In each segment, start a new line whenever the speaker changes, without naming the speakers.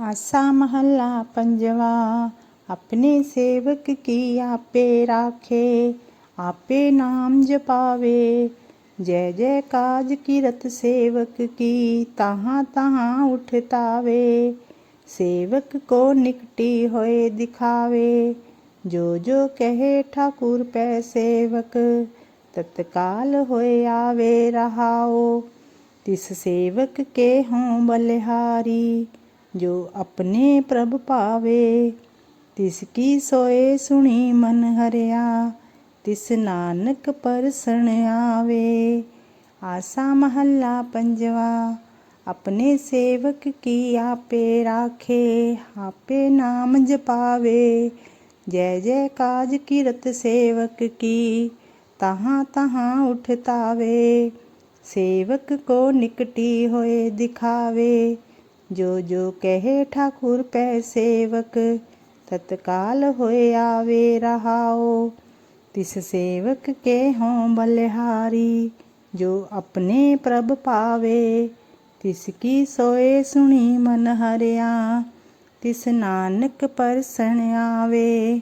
ਆਸਾ ਮਹੱਲਾ ਪੰਜਵਾ, ਆਪਣੇ ਸੇਵਕ ਕੀ ਆਪੇ ਰਾਖੇ, ਆਪੇ ਨਾਮ ਜਪਾਵੇ। ਜੈ ਜੈ ਕਾਜ ਕੀਰਤ ਸੇਵਕ ਕੀ ਤਹਾਂ ਤਹਾਂ ਉਠਤਾਵੇ ਸੇਵਕ ਕੋ ਨਿਕਟੀ ਹੋਏ ਦਿਖਾਵੇ। ਜੋ ਜੋ ਕਹੇ ਠਾਕੁਰ ਪੈ ਸੇਵਕ, ਤਤਕਾਲ ਹੋਏ ਆਵੇ ਰਹਾਓ। ਤਿਸ ਸੇਵਕ ਕੇ ਹੋਂ ਬਲਿਹਾਰੀ ਜੋ ਆਪਣੇ ਪ੍ਰਭ ਭਾਵੇ, ਤਿਸ ਕੀ ਸੋਏ ਸੁਣੀ ਮਨ ਹਰਿਆ, ਤਿਸ ਨਾਨਕ ਪਰਸਣ ਆਵੇ। ਆਸਾ ਮਹੱਲਾ ਪੰਜਵਾ, ਆਪਣੇ ਸੇਵਕ ਕੀ ਆਪੇ ਰਾਖੇ, ਆਪੇ ਨਾਮ ਜਪਾਵੇ। ਜੈ ਜੈ ਕਾਜ ਕੀਰਤ ਸੇਵਕ ਕੀ, ਤਹਾਂ ਤਹਾਂ ਉਠਤਾਵੇ। ਸੇਵਕ ਕੋ ਨਿਕਟੀ ਹੋਏ ਦਿਖਾਵੇ। ਜੋ ਜੋ ਕਹੇ ਠਾਕੁਰ ਪੈ ਸੇਵਕ ਤਤਕਾਲ ਹੋਏ ਆਵੇ ਰਹਾਓ ਤਿਸ ਸੇਵਕ ਕੇ ਹੋਂ ਬਲਿਹਾਰੀ, ਜੋ ਆਪਣੇ ਪ੍ਰਭ ਪਾਵੇ। ਤਿਸ ਕੀ ਸੋਏ ਸੁਣੀ ਮਨ ਹਰਿਆ, ਤਿਸ ਨਾਨਕ ਪਰਸਣ ਆਵੇ।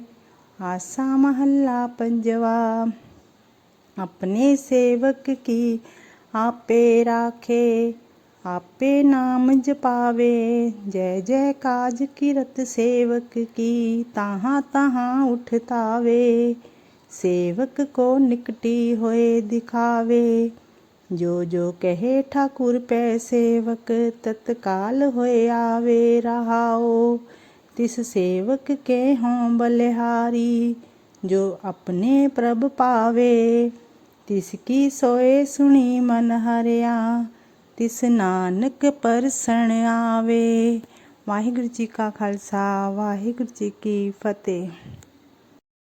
ਆਸਾ ਮਹੱਲਾ ਪੰਜਵਾ, ਆਪਣੇ ਸੇਵਕ ਕੀ ਆਪੇ ਰਾਖੇ। ਆਪੇ ਨਾਮ ਜਪਾਵੇ। ਜੈ ਜੈ ਕਾਜ ਕਿਰਤ ਸੇਵਕ ਕੀ ਤਾਹਾਂ ਤਾਹਾਂ ਉਠਤਾਵੇ ਸੇਵਕ ਕੋ ਨਿਕਟੀ ਹੋਏ ਦਿਖਾਵੇ। ਜੋ ਜੋ ਕਹੇ ਠਾਕੁਰ ਪੈ ਸੇਵਕ, ਤਤਕਾਲ ਹੋਏ ਆਵੇ ਰਹਾਓ ਤਿਸ ਸੇਵਕ ਕੇ ਹੋਂ ਬਲਿਹਾਰੀ, ਜੋ ਆਪਣੇ ਪ੍ਰਭ ਪਾਵੇ। ਤਿਸ ਕੀ ਸੋਏ ਸੁਣੀ ਮਨ ਹਰਿਆ ਤਿਸ ਨਾਨਕ ਪਰਸਣ ਆਵੇ। ਵਾਹਿਗੁਰੂ ਜੀ ਕਾ ਖਾਲਸਾ ਵਾਹਿਗੁਰੂ ਜੀ ਕੀ ਫਤਿਹ।